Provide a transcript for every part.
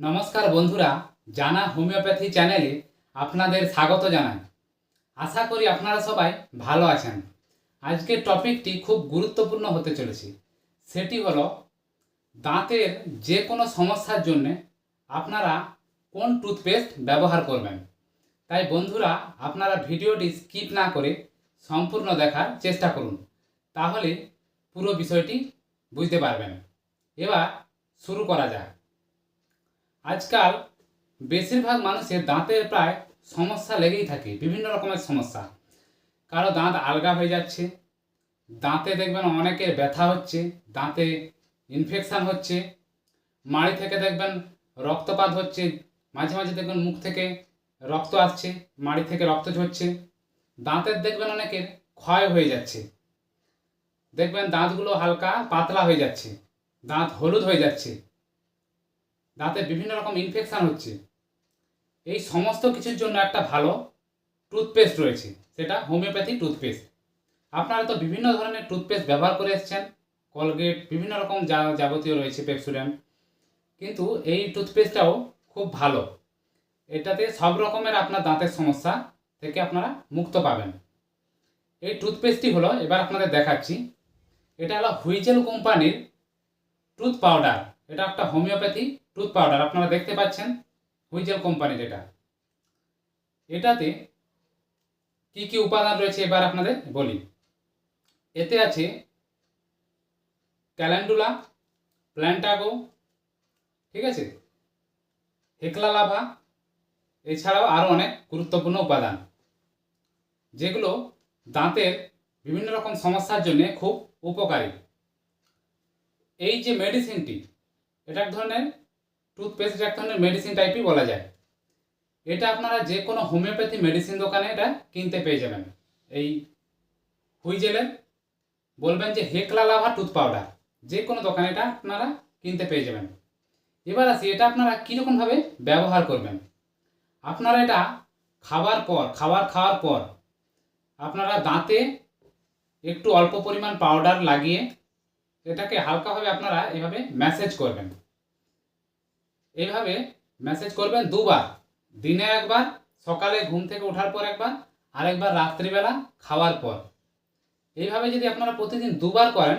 নমস্কার বন্ধুরা, জানা হোমিওপ্যাথি চ্যানেলে আপনাদের স্বাগত জানাই। আশা করি আপনারা সবাই ভালো আছেন। আজকের টপিকটি খুব গুরুত্বপূর্ণ হতে চলেছে। সেটি হলো, দাঁতের যে কোনো সমস্যার জন্যে আপনারা কোন টুথপেস্ট ব্যবহার করবেন। তাই বন্ধুরা, আপনারা ভিডিওটি স্কিপ না করে সম্পূর্ণ দেখার চেষ্টা করুন, তাহলে পুরো বিষয়টি বুঝতে পারবেন। এবার শুরু করা যাক। আজকাল বেশিরভাগ মানুষের দাঁতের প্রায় সমস্যা লেগেই থাকে, বিভিন্ন রকমের সমস্যা। কারও দাঁত আলগা হয়ে যাচ্ছে, দাঁতে দেখবেন অনেকের ব্যথা হচ্ছে, দাঁতে ইনফেকশান হচ্ছে, মাড়ি থেকে দেখবেন রক্তপাত হচ্ছে, মাঝে মাঝে দেখবেন মুখ থেকে রক্ত আসছে, মাড়ি থেকে রক্ত ঝরছে, দাঁতের দেখবেন অনেকের ক্ষয় হয়ে যাচ্ছে। দেখবেন দাঁতগুলো হালকা পাতলা হয়ে যাচ্ছে, দাঁত হলুদ হয়ে যাচ্ছে। দাঁতে বিভিন্ন রকম ইনফেকশান হচ্ছে। এই সমস্ত কিছুর জন্য একটা ভালো টুথপেস্ট রয়েছে, সেটা হোমিওপ্যাথি টুথপেস্ট আপনারা তো বিভিন্ন ধরনের টুথপেস্ট ব্যবহার করে এসছেন কলগেট বিভিন্ন রকম যা যাবতীয় রয়েছে পেপসুডেন্ট কিন্তু এই টুথপেস্টটাও খুব ভালো। এটাতে সব রকমের আপনার দাঁতের সমস্যা থেকে আপনারা মুক্ত পাবেন। এই টুথপেস্টটি হলো, এবার আপনাদের দেখাচ্ছি। এটা হলো হুইজেল কোম্পানির টুথ পাউডার এটা একটা হোমিওপ্যাথি টুথ পাউডার, আপনারা দেখতে পাচ্ছেন হুইজেল কোম্পানির এটা এটাতে কি কি উপাদান রয়েছে এবার আপনাদের বলি। এতে আছে ক্যালেন্ডুলা, প্ল্যান্টাগো, ঠিক আছে? হেকলা লাভা, এছাড়াও আরও অনেক গুরুত্বপূর্ণ উপাদান, যেগুলো দাঁতের বিভিন্ন রকম সমস্যার জন্য খুব উপকারী। এই যে মেডিসিনটি এটা এক ধরনের টুথপেস্ট এটা এক ধরনের মেডিসিন টাইপই বলা যায়। এটা আপনারা যে কোনো হোমিওপ্যাথি মেডিসিন দোকানে এটা কিনতে পেয়ে যাবেন। এই হুইজেলের বলবেন যে হেকলা লাভা টুথ পাউডার যে কোনো দোকানে এটা আপনারা কিনতে পেয়ে যাবেন। এবার আসি, এটা আপনারা কীরকমভাবে ব্যবহার করবেন? আপনারা এটা খাবার পর, খাবার খাওয়ার পর আপনারা দাঁতে একটু অল্প পরিমাণ পাউডার লাগিয়ে এটাকে হালকাভাবে আপনারা এভাবে ম্যাসেজ করবেন। এইভাবে ম্যাসেজ করবেন দুবার। দিনে একবার, সকালে ঘুম থেকে ওঠার পর একবার, আরেকবার রাত্রিবেলা খাওয়ার পর। এইভাবে যদি আপনারা প্রতিদিন দুবার করেন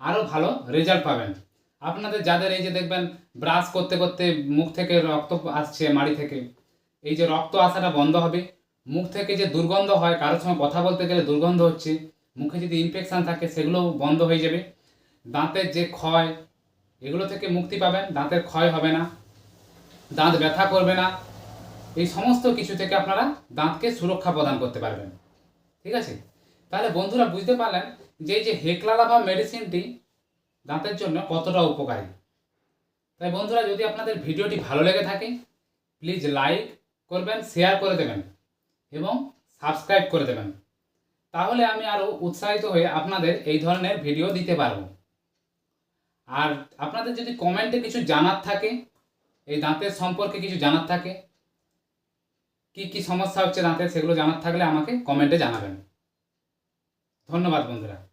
আরও ভালো রেজাল্ট পাবেন। আপনাদের যাদের এই যে দেখবেন ব্রাশ করতে করতে মুখ থেকে রক্ত আসছে মাড়ি থেকে, এই যে রক্ত আসাটা বন্ধ হবে, মুখ থেকে যে দুর্গন্ধ হয়, কারোর সঙ্গে কথা বলতে গেলে দুর্গন্ধ হচ্ছে, মুখে যদি ইনফেকশান থাকে, সেগুলোও বন্ধ হয়ে যাবে। দাঁতের যে ক্ষয়, এগুলো থেকে মুক্তি পাবেন, দাঁতের ক্ষয় হবে না, দাঁত ব্যথা করবে না, এই সমস্ত কিছু থেকে আপনারা দাঁতকে সুরক্ষা প্রদান করতে পারবেন। ঠিক আছে? তাহলে বন্ধুরা বুঝতে পারলেন যে এই যে হেকলালাভা মেডিসিনটি দাঁতের জন্য কতটা উপকারী। তাই বন্ধুরা, যদি আপনাদের ভিডিওটি ভালো লেগে থাকে, প্লিজ লাইক করবেন, শেয়ার করে দেবেন এবং সাবস্ক্রাইব করে দেবেন। তাহলে আমি আরও উৎসাহিত হয়ে আপনাদের এই ধরনের ভিডিও দিতে পারব। আর আপনাদের যদি কমেন্টে কিছু জানার থাকে, এই দাঁতের সম্পর্কে কিছু জানার থাকে, কি কি সমস্যা হচ্ছে দাঁতের, সেগুলো জানার থাকলে আমাকে কমেন্টে জানাবেন। ধন্যবাদ বন্ধুরা।